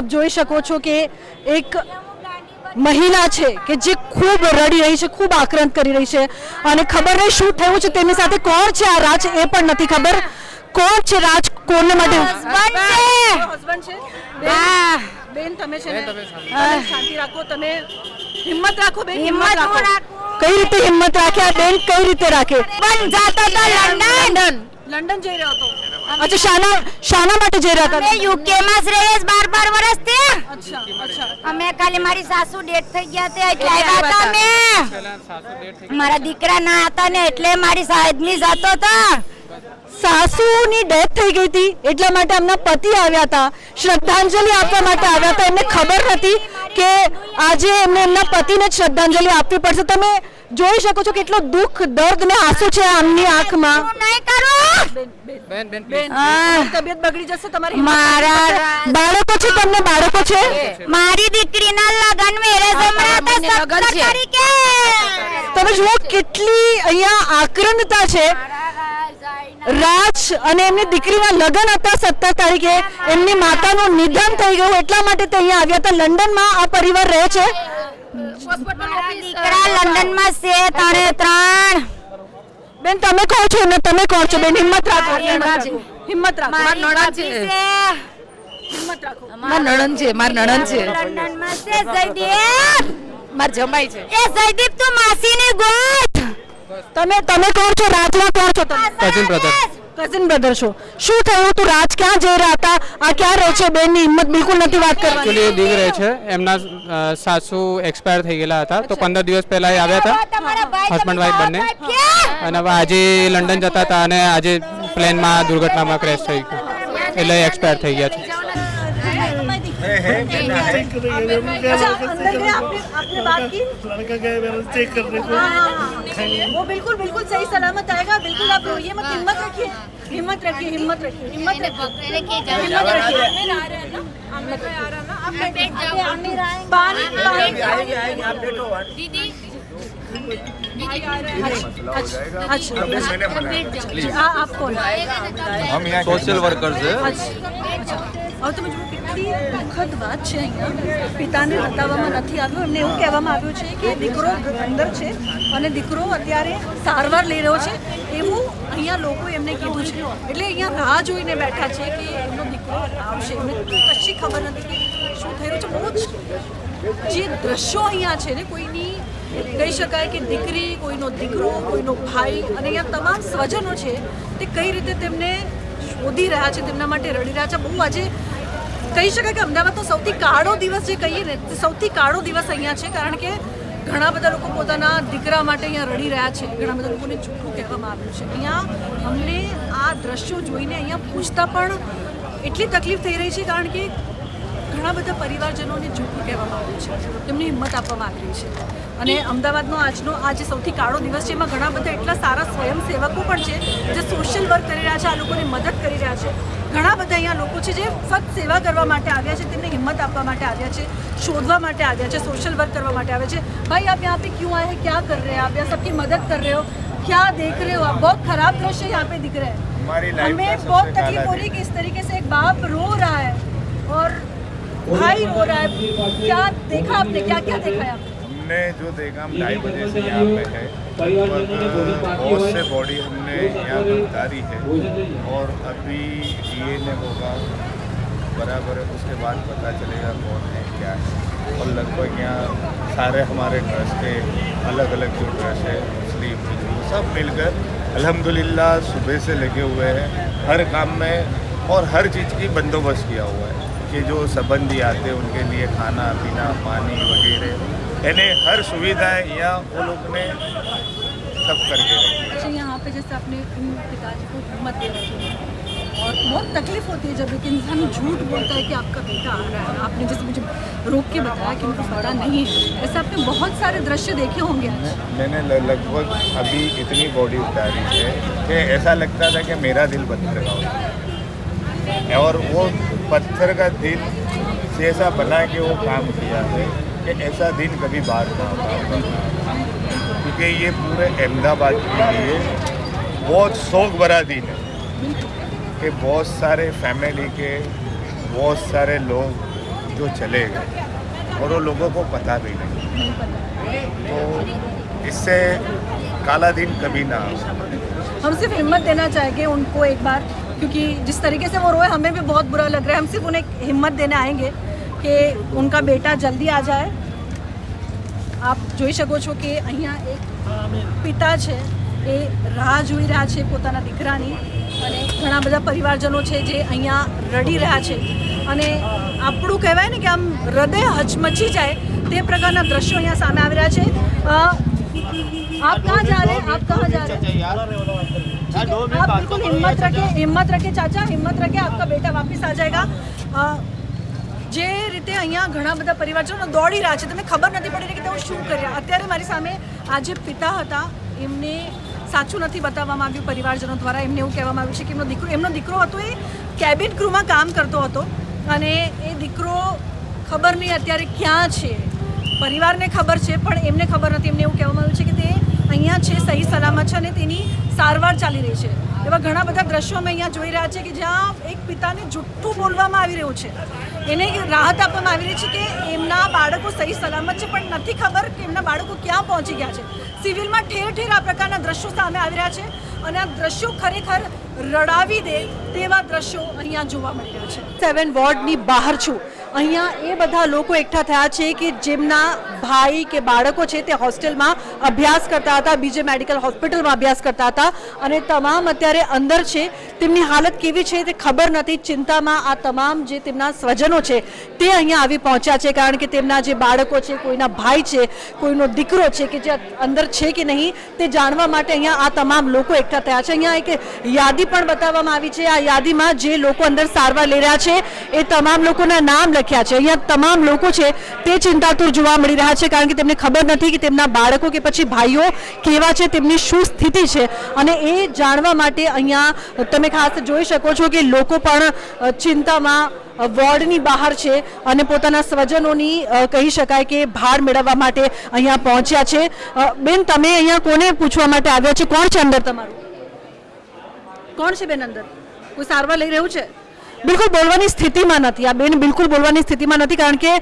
આપ જોઈ શકો છો કે એક મહિલા છે કે જે ખૂબ રડી રહી છે ખૂબ આક્રંત કરી રહી છે. અને ખબર નહીં શું થયું છે તેની સાથે કોણ છે આ રાજ એ પણ નથી ખબર. કોણ છે રાજ? કોને માટે? હસબન્ડ છે. બેન, બેન તમે છે ને શાંતિ રાખો. તમે હિંમત રાખો બેન હિંમત રાખો. કઈ રીતે હિંમત રાખે આ બેન? કઈ રીતે રાખે? પણ જાતો તો લંડન. લંડન જઈ રહ્યો હતો. અચ્છા શાના શાના માટે જઈ રહ્યા અમે હતા. યુકે માં જ રહીએ બાર બાર વર્ષથી. અચ્છા અચ્છા. અમે ખાલી મારી સાસુ ડેટ થઈ ગયા તે એટલે આવ્યા હતા અમે. મારા દીકરા ના હતા ને એટલે મારી સાહેબની જતો હતા. સાસુની ડેથ થઈ ગઈ હતી એટલા માટે એમના પતિ આવ્યા હતા. શ્રદ્ધાંજલિ આપવા માટે આવ્યા હતા. એમને ખબર નથી કે આજે એમને એમના પતિને જ શ્રદ્ધાંજલિ આપવી પડશે. તમે જોઈ શકો છો કેટલો દુઃખ દર્દ ને આંસુ છે આમની આંખમાં. તબિયત બગડી જશે તમારી મારા બાળકો છે તમને બાળકો છે? મારી દીકરીના લગન મેરેજ હમણાં તો તમે જુઓ કેટલી અહીંયા આક્રંદતા છે. રાજ અને એમની દીકરીના લગ્ન હતા સત્તર તારીખે. એમની માતાનું નિધન થઈ ગયું. એટલા માટે તે અહીંયા આવ્યા હતા. લંડનમાં આ પરિવાર રહે છે. દીકરા લંડનમાં છે ત્રણે ત્રણ. બેન તમે કહો છો ને તમે કહો છો બેન હિંમત રાખો હિંમત રાખો. મારી નણંદ છે. હિંમત રાખો. માર નણંદ છે માર નણંદ છે. લંડનમાં છે જયદીપ. માર જમાઈ છે. એ જયદીપ તું માસીની ગોઠ. તમે તમે કહો છો રાજમાં કહો છો તમે. કઝિન બ્રધર કઝિન બ્રધર છો. શું થયું? તું રાજ ક્યાં જઈ રહ્યા હતા? આ ક્યાં રહે છે? બેનની હિંમત બિલકુલ નથી વાત કરવાની. એકચ્યુઅલી દીક રહે છે. એમના સાસુ એક્સપાયર થઈ ગયેલા હતા. તો પંદર દિવસ પહેલા એ આવ્યા હતા. હસબન્ડ વાઈફ બંને. અને હવે આજે લંડન જતા હતા અને આજે પ્લેનમાં દુર્ઘટનામાં ક્રેશ થઈ ગયું. એટલે એક્સપાયર થઈ ગયા છે. अच्छा, आपने बात की? हाँ, हाँ, हाँ। वो बिल्कुल बिल्कुल सही सलामत आएगा। बिल्कुल आप ये मत हिम्मत रखिए हिम्मत रखिए हिम्मत रखिए हिम्मत रखिए। हिम्मत रखिए। आप कौन? हम यहाँ सोशल वर्कर्स अच्छा। हैं। और तो मुझे કેટલી દુઃખદ વાત છે અહીંયા. પિતાને બતાવવામાં નથી આવ્યું. એમને એવું કહેવામાં આવ્યું છે કે દીકરો અંદર છે અને દીકરો અત્યારે સારવાર લઈ રહ્યો છે એવું અહીંયા લોકોએ એમને કીધું છે. એટલે અહીંયા રાહ જોઈને બેઠા છે કે એમનો દીકરો આવશે. એમને કશી ખબર નથી કે શું થઈ રહ્યું છે. બહુ જ જે દ્રશ્યો અહીંયા છે ને, કોઈની કહી શકાય કે દીકરી, કોઈનો દીકરો, કોઈનો ભાઈ અને અહીંયા તમામ સ્વજનો છે તે કઈ રીતે તેમને શોધી રહ્યા છે, તેમના માટે રડી રહ્યા છે. બહુ આજે કહી શકાય કે અમદાવાદનો સૌથી કાળો દિવસ જે કહીએ ને સૌથી કાળો દિવસ અહીંયા છે, કારણ કે ઘણા બધા લોકો પોતાના દીકરા માટે અહીંયા રડી રહ્યા છે. ઘણા બધા લોકોને જૂઠું કહેવામાં આવ્યું છે. અહીંયા અમને આ દ્રશ્યો જોઈને અહીંયા પૂછતા પણ એટલી તકલીફ થઈ રહી છે, કારણ કે ઘણા બધા પરિવારજનોને જૂઠું કહેવામાં આવ્યું છે. તેમને હિંમત આપવામાં આવી રહી છે. અને અમદાવાદનો આજનો આ જે સૌથી કાળો દિવસ છે, એમાં ઘણા બધા એટલા સારા સ્વયંસેવકો પણ છે, જે સોશિયલ વર્ક કરી રહ્યા છે, આ લોકોને મદદ કરી રહ્યા છે. ઘણા બધા અહીંયા લોકો છે જે ફક્ત સેવા કરવા માટે આવ્યા છે તેમને હિંમત આપવા માટે આવ્યા છે શોધવા માટે આવ્યા છે સોશિયલ વર્ક કરવા માટે આવ્યા છે ભાઈ આપ यहाँ पे क्यों आए हैं क्या कर रहे हैं आप यहाँ सबकी मदद कर रहे हो क्या देख रहे हो आप बहुत खराब दृश्य यहाँ पे दिख रहे हैं हमारी लाइफ हमें का बहुत सबसे तकलीफ काला हो रही है कि इस तरीके से एक बाप रो रहा है और भाई रो रहा है क्या देखा आपने क्या क्या देखा है आपने हमने जो देखा हम ढाई बजे से यहाँ पे है। बहुत से बॉडी हमने यहाँ पे उतारी है। और अभी डीएनए होगा बराबर है उसके बाद पता चलेगा कौन है क्या है। और लगभग यहाँ सारे हमारे ट्रस्ट के अलग अलग जो ट्रस्ट है मुस्लिम हिंदू सब मिलकर अल्हम्दुलिल्लाह सुबह से लगे हुए हैं। हर काम में और हर चीज़ की बंदोबस्त किया हुआ है कि जो संबंधी आते हैं उनके लिए खाना पीना पानी वगैरह। यानी हर सुविधाएँ यहाँ वो लोग ने सब करके रखी अच्छा यहाँ पे जैसे आपने पिताजी को हिम्मत दे रखी है और बहुत तकलीफ़ होती है जब एक इंसान झूठ बोलता है कि आपका बेटा आ रहा है। आपने जैसे मुझे रोक के बताया कि उनको पता नहीं है। ऐसे आपने बहुत सारे दृश्य देखे होंगे। मैंने लगभग अभी इतनी बॉडी उतारी है कि ऐसा लगता था कि मेरा दिल पत्थर का है और वो पत्थर का दिल से ऐसा बना के वो काम किया है। कि ऐसा दिन कभी बाहर ना होगा क्योंकि ये पूरे अहमदाबाद के लिए बहुत शौक भरा दिन है। कि बहुत सारे फैमिली के, बहुत सारे लोग जो चले गए, और वो लोगों को पता भी नहीं। तो इससे काला दिन कभी ना हम सिर्फ़ हिम्मत देना चाहेंगे उनको एक बार, क्योंकि जिस तरीके से वो रोए, हमें भी बहुत बुरा लग रहा है। हम सिर्फ़ उन्हें हिम्मत देने आएँगे। કે ઉનકા બેટા જલ્દી આ જાય આપ જોઈ શકો છો કે અહીંયા એક પિતા છે એ રાહ જોઈ રહ્યા છે પોતાના દીકરાની અને ઘણા બધા પરિવારજનો છે જે અહીંયા રડી રહ્યા છે અને આપણું કહેવાય ને કે આમ હૃદય હચમચી જાય તે પ્રકારના દ્રશ્યો અહીંયા સામે આવી રહ્યા છે અ, आप कहाँ जा रहे हैं आप कहाँ जा रहे हैं आप बिल्कुल हिम्मत रखे हिम्मत रखे चाचा हिम्मत रखे आपका बेटा वापस आ जाएगा અ, જે રીતે અહીંયા ઘણા બધા પરિવારજનો દોડી રહ્યા છે, તમને ખબર નથી પડી રહી કે તેઓ શું કર્યા. અત્યારે મારી સામે આ જે પિતા હતા. એમને સાચું નથી બતાવવામાં આવ્યું પરિવારજનો દ્વારા. એમને એવું કહેવામાં આવ્યું છે કે એમનો દીકરો એમનો દીકરો હતો એ કેબિન ક્રૂમાં કામ કરતો હતો અને એ દીકરો ખબર નહીં અત્યારે ક્યાં છે. પરિવારને ખબર છે, પણ એમને ખબર નથી. એમને એવું કહેવામાં આવ્યું છે કે તે અહીંયા છે, સહી સલામત છે અને તેની સારવાર ચાલી રહી છે. એવા ઘણા બધા દ્રશ્યો અમે અહીંયા જોઈ રહ્યા છે કે જ્યાં એક પિતાને જુઠ્ઠું બોલવામાં આવી રહ્યું છે. એને રાહત આપવામાં આવી રહી છે કે એમના બાળકો સહી સલામત છે, પણ નથી ખબર કે એમના બાળકો ક્યાં પહોંચી ગયા છે. સિવિલમાં ઠેર ઠેર આ પ્રકારના દ્રશ્યો સામે આવી રહ્યા છે અને આ દ્રશ્યો ખરેખર રડાવી દે તેવા દ્રશ્યો અહીંયા જોવા મળી રહ્યા છે. સેવન વોર્ડની બહાર છું. અહીંયા એ બધા લોકો એકઠા થયા છે કે જેમના ભાઈ કે બાળકો છે તે હોસ્ટેલમાં અભ્યાસ કરતા હતા, બીજે મેડિકલ હોસ્પિટલમાં અભ્યાસ કરતા હતા અને તમામ અત્યારે અંદર છે. તેમની હાલત કેવી છે તે ખબર નથી. ચિંતામાં આ તમામ જે તેમના સ્વજનો છે તે અહીંયા આવી પહોંચ્યા છે કારણ કે તેમના જે બાળકો છે, કોઈના ભાઈ છે, કોઈનો દીકરો છે કે જે અંદર છે કે નહીં તે જાણવા માટે અહીંયા આ તમામ લોકો એકઠા થયા છે. અહીંયા એક યાદી પણ બતાવવામાં આવી છે. આ યાદીમાં જે લોકો અંદર સારવાર લઈ રહ્યા છે એ તમામ લોકોના નામ લખ્યા છે. અહીંયા તમામ લોકો છે તે ચિંતાતુર જોવા મળી રહ્યા છે કારણ કે તેમને ખબર નથી કે તેમના બાળકો કે પછી ભાઈઓ કેવા છે, તેમની શું સ્થિતિ છે અને એ જાણવા માટે અહીંયા તમે ખાસ જોઈ શકો છો કે લોકો પણ ચિંતામાં વોર્ડની બહાર છે અને પોતાના સ્વજનોની કહી શકાય કે ભાર મેળવવા માટે અહીંયા પહોંચ્યા છે. બેન, તમે અહીંયા કોને પૂછવા માટે આવ્યા છે? કોણ છે અંદર તમારું? કોણ છે બેન અંદર? કોઈ સારવાર લઈ રહ્યું છે? બિલકુલ બોલવાની સ્થિતિમાં નથી. આ બેન બિલકુલ બોલવાની સ્થિતિમાં નથી કારણ કે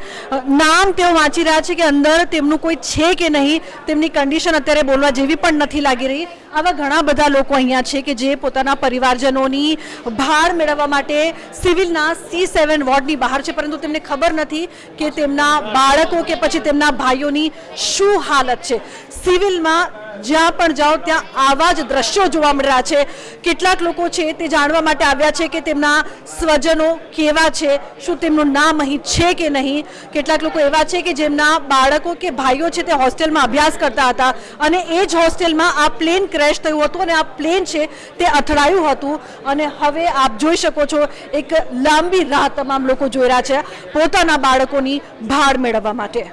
નામ તેઓ વાંચી રહ્યા છે કે અંદર તેમનું કોઈ છે કે નહીં, તેમની કન્ડિશન અત્યારે બોલવા જેવી પણ નથી લાગી રહી. આવા ઘણા બધા લોકો અહીંયા છે કે જે પોતાના પરિવારજનોની ભાર મેળવવા માટે સિવિલના સી સેવન વોર્ડની બહાર છે. પરંતુ તેમને ખબર નથી કે તેમના બાળકો કે પછી તેમના ભાઈઓની શું હાલત છે. સિવિલમાં જ્યાં પણ જાઓ ત્યાં આવા જ દ્રશ્યો જોવા મળી રહ્યા છે. કેટલાક લોકો છે તે જાણવા માટે આવ્યા છે કે તેમના સ્વજનો કેવા છે, શું તેમનું નામ અહીં છે કે નહીં? કેટલાક લોકો એવા છે કે જેમના બાળકો કે ભાઈઓ છે તે હોસ્ટેલમાં અભ્યાસ કરતા હતા અને એ જ હોસ્ટેલમાં આ પ્લેન ક્રેશ થયું હતું અને આ પ્લેન છે તે અથડાયું હતું. અને હવે આપ જોઈ શકો છો, એક લાંબી રાહ તમામ લોકો જોઈ રહ્યા છે પોતાના બાળકોની ભાળ મેળવવા માટે.